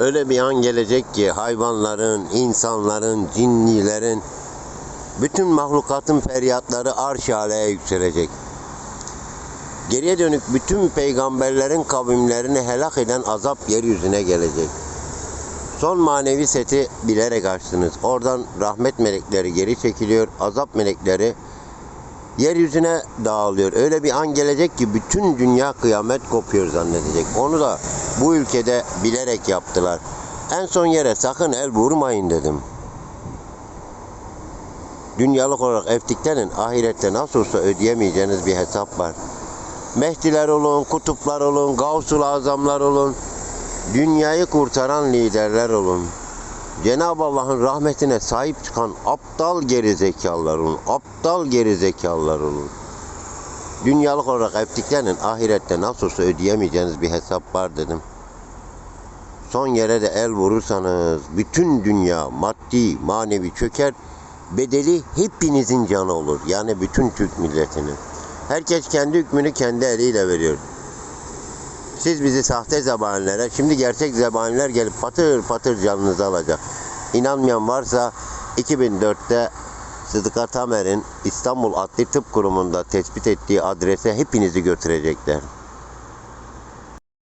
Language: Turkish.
Öyle bir an gelecek ki hayvanların, insanların, cinnilerin, bütün mahlukatın feryatları arş aleye yükselecek. Geriye dönük bütün peygamberlerin kavimlerini helak eden azap yeryüzüne gelecek. Son manevi seti bilerek açtınız. Oradan rahmet melekleri geri çekiliyor, azap melekleri yeryüzüne dağılıyor. Öyle bir an gelecek ki bütün dünya kıyamet kopuyor zannedecek. Onu da bu ülkede bilerek yaptılar. En son yere sakın el vurmayın dedim. Dünyalık olarak eftiklerin ahirette nasıl olsa ödeyemeyeceğiniz bir hesap var. Mehdiler olun, kutuplar olun, gavsul azamlar olun, dünyayı kurtaran liderler olun. Cenab-ı Allah'ın rahmetine sahip çıkan aptal geri zekalılar olun. Aptal geri zekalılar olun. Dünyalık olarak ettiklerinin ahirette nasıl olsa ödeyemeyeceğiniz bir hesap var dedim. Son yere de el vurursanız bütün dünya maddi, manevi çöker. Bedeli hepinizin canı olur. Yani bütün Türk milletinin. Herkes kendi hükmünü kendi eliyle veriyor. Siz bizi sahte zebanilere, şimdi gerçek zebaniler gelip patır patır canınızı alacak. İnanmayan varsa 2004'te Sıdıka Tamer'in İstanbul Adli Tıp Kurumu'nda tespit ettiği adrese hepinizi götürecekler.